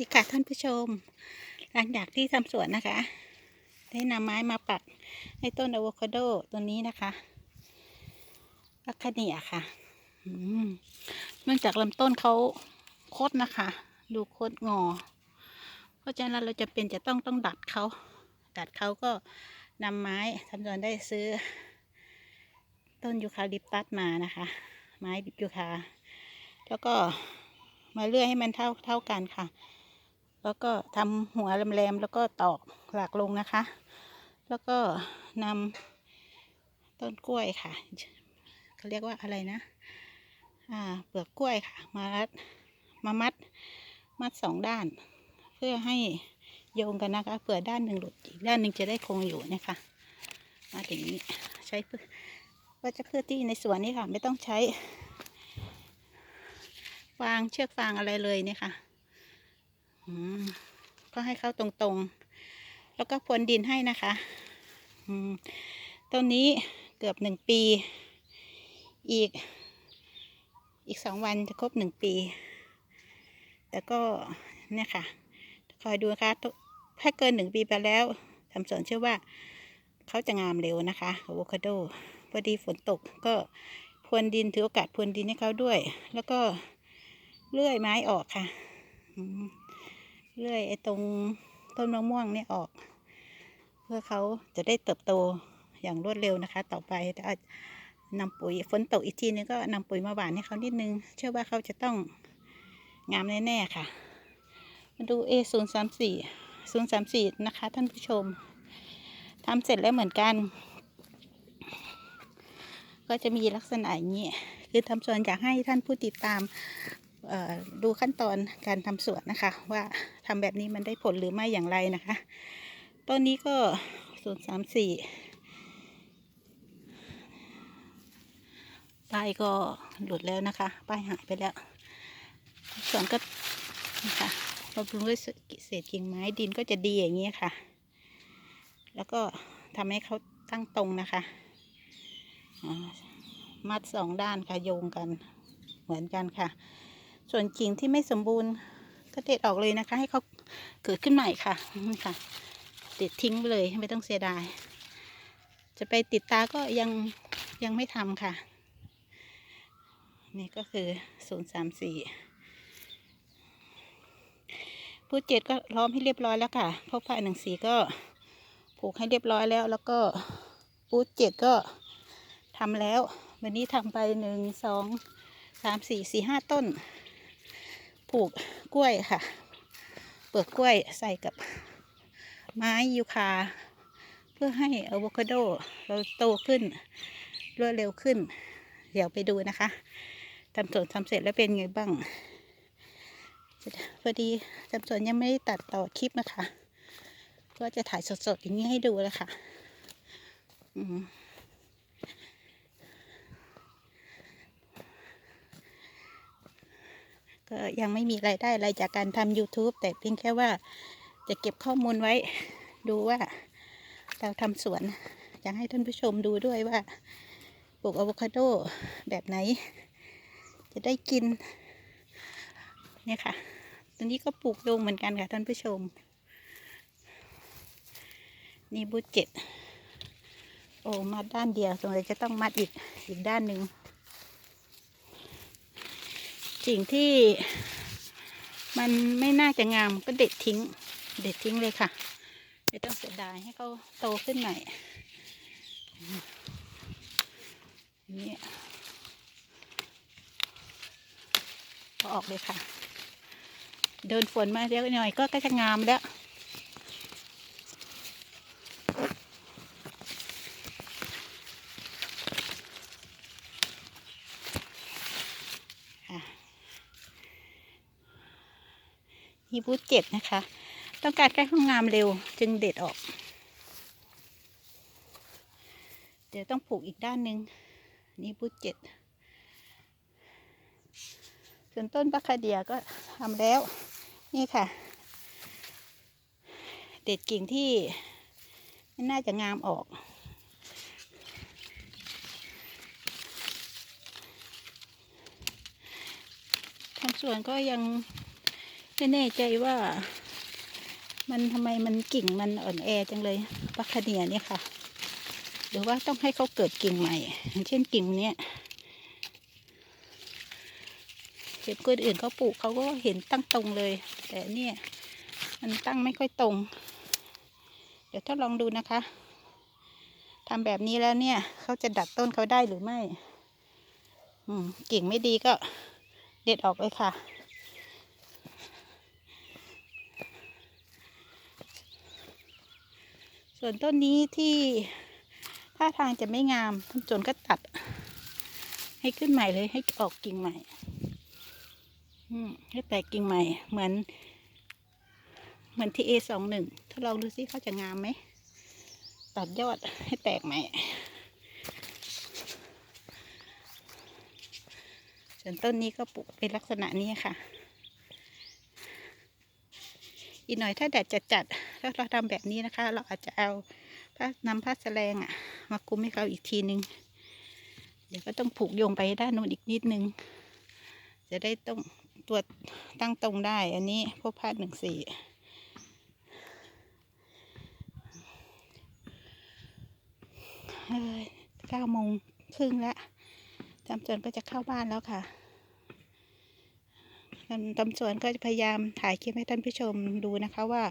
ดีค่ะท่านผู้ชม หลังจากที่ทำสวนนะคะ ได้นำไม้มาปักให้ต้นอะโวคาโดตัวนี้นะคะอัคาเนียค่ะเนื่องจากลำต้นเขาคดนะคะ ดูคดงอ เพราะฉะนั้นเราจะเป็นจะต้องต้องดัดเขา ดัดเขาก็นำไม้ทำสวนได้ซื้อ ต้นยูคาลิปตัสมานะคะ ไม้ยูคาแล้วก็มาเลื่อยให้มันเท่าเท่ากันค่ะ แล้วก็ทำหัวแหลมๆแล้วก็ตอกหลักลงนะคะ แล้วก็นำต้นกล้วยค่ะเขาเรียกว่าอะไรนะ อ่าเปลือกกล้วยค่ะ มารัดมามัดมัดสองด้าน เพื่อให้โยงกันนะคะเผื่อด้านหนึ่งหลุดอีกด้านหนึ่งจะได้คงอยู่นะคะมาถึงนี้ใช้เพื่อก็จะเพื่อที่ในสวนนี้ค่ะ ไม่ต้องใช้ ฟางเชือกฟางอะไรเลยเนี่ยค่ะ ก็ให้เข้าตรงๆ แล้วก็พรวนดินให้นะคะต้นนี้เกือบหนึ่งปี อีก อีกสองวันจะครบหนึ่งปี แต่ก็เนี่ยค่ะ คอยดูนะคะถ้าเกินหนึ่งปีไปแล้วทำสวนเชื่อว่าเขาจะงามเร็วนะคะอะโวคาโดพอดีฝนตกก็พรวนดินถือโอกาสพรวนดินให้เขาด้วย แล้วก็เลื่อยไม้ออกค่ะอืม เลื่อยไอ้ตรงต้นมะม่วงเนี่ยออก เพื่อเขาจะได้เติบโตอย่างรวดเร็วนะคะ ต่อไปถ้านำปุ๋ยฝนตกอีกทีนึงก็นำปุ๋ยมาหว่านให้เขานิดนึง เชื่อว่าเขาจะต้องงามแน่ๆค่ะ มาดู A 0 3 4 0 3 4 นะคะ ท่านผู้ชมทำเสร็จแล้วเหมือนกัน ก็จะมีลักษณะอย่างนี้ คือทำสวนอยากให้ท่านผู้ติดตาม ดูขั้นตอนการทำสวนนะคะ ว่าทำแบบนี้มันได้ผลหรือไม่อย่างไรนะคะต้นนี้ก็ศูนย์สามสี่ป้ายก็หลุดแล้วนะคะ ป้ายหายไปแล้วสวนก็นะคะเราปรุงด้วยเศษกิ่งไม้ดินก็จะดีอย่างนี้ค่ะ แล้วก็ทำให้เขาตั้งตรงนะคะ มัดสองด้านค่ะโยงกันเหมือนกันค่ะ ส่วนกิ่งที่ไม่สมบูรณ์ก็เด็ดออกเลยนะคะ ให้เขาเกิดขึ้นใหม่ค่ะนี่ค่ะเด็ดทิ้งไปเลยไม่ต้องเสียดาย จะไปติดตาก็ยังยังไม่ทำค่ะ นี่ก็คือศูนย์สามสี่พูดเจ็ดก็ล้อมให้เรียบร้อยแล้วค่ะพราะฝ่าหนังสีก็ผูกให้เรียบร้อยแล้ว แล้วก็ปูดเจ็ดก็ทำแล้ว วันนี้ทำไปหนึ่งสองสามสี่สี่ห้าต้น ปลูกกล้วยค่ะ เปลือกกล้วยใส่กับไม้ยูคา เพื่อให้อะโวคาโดเราโตขึ้นรวดเร็วขึ้น เดี๋ยวไปดูนะคะทำสวนทำเสร็จแล้วเป็นไงบ้างพอดีทำสวนยังไม่ได้ตัดต่อคลิปนะคะ ก็จะถ่ายสดๆอย่างนี้ให้ดูเลยค่ะ อืม ก็ยังไม่มีรายได้อะไรจากการทำ YouTube แต่เพียงแค่ว่าจะเก็บข้อมูลไว้ ดูว่าเราทำสวน อยากให้ท่านผู้ชมดูด้วยว่าปลูกอะโวคาโดแบบไหน จะได้กิน เนี่ยค่ะ ตัวนี้ก็ปลูกลงเหมือนกันค่ะท่านผู้ชม นี่บูเจ็ดโอ้มาด้านเดียวตรงนี้จะต้องมัดอีกอีกด้านหนึ่ง สิ่งที่มันไม่น่าจะงามก็เด็ดทิ้ง เด็ดทิ้งเลยค่ะไม่ต้องเสียดายให้เขาโตขึ้นใหม่นี่ก็ออกเลยค่ะ เดินฝนมาเล็กหน่อยก็ก็จะงามแล้ว ฮีบูเจ็ดนะคะ ต้องการแก้ห้องงามเร็วจึงเด็ดออก เดี๋ยวต้องปลูกอีกด้านหนึ่งนี่บูเจ็ดส่วนต้นบัคคาเดียก็ทำแล้ว นี่ค่ะ เด็ดกิ่งที่ไม่น่าจะงามออกทางสวนก็ยัง ไม่แน่ใจว่า มันทำไมมันกิ่งมันอ่อนแอจังเลยปัคคเนียเนี่ยค่ะ หรือว่าต้องให้เขาเกิดกิ่งใหม่เช่นกิ่งเนี้ยเห็นคนอื่นเขาปลูกเขาก็เห็นตั้งตรงเลย แต่เนี่ย มันตั้งไม่ค่อยตรง เดี๋ยวทดลองดูนะคะทำแบบนี้แล้วเนี่ยเขาจะดัดต้นเขาได้หรือไม่ อืมกิ่งไม่ดีก็เด็ดออกเลยค่ะ ส่วนต้นนี้ที่ท่าทางจะไม่งามท่านโจนก็ตัด ให้ขึ้นใหม่เลยให้ออกกิ่งใหม่ให้แตกกิ่งใหม่ เหมือน เหมือนที่เอสองหนึ่งทดลองดูซิเขาจะงามไหม ตัดยอดให้แตกใหม่ส่วนต้นนี้ก็ปลูกเป็นลักษณะนี้ค่ะ อีกหน่อยถ้าแดดจัดจัดๆ ถ้าเราทำแบบนี้นะคะ เราอาจจะเอาผ้านำผ้าแสลงอะมาคุมให้เขาอีกทีนึง เดี๋ยวก็ต้องผูกโยงไปด้านนู้นอีกนิดนึง จะได้ต้องตัวตั้งตรงได้ อันนี้พวกผ้าหนึ่งสี่เก้าโมงครึ่งแล้วจำจวนก็จะเข้าบ้านแล้วค่ะทำตำสวนก็จะพยายามถ่ายคลิปให้ท่านผู้ชมดูนะคะว่า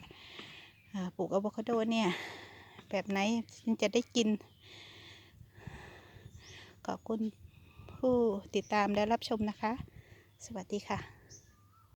ปลูกอะโวคาโดเนี่ย แบบไหนถึงจะได้กิน ขอบคุณผู้ติดตามและรับชมนะคะ สวัสดีค่ะ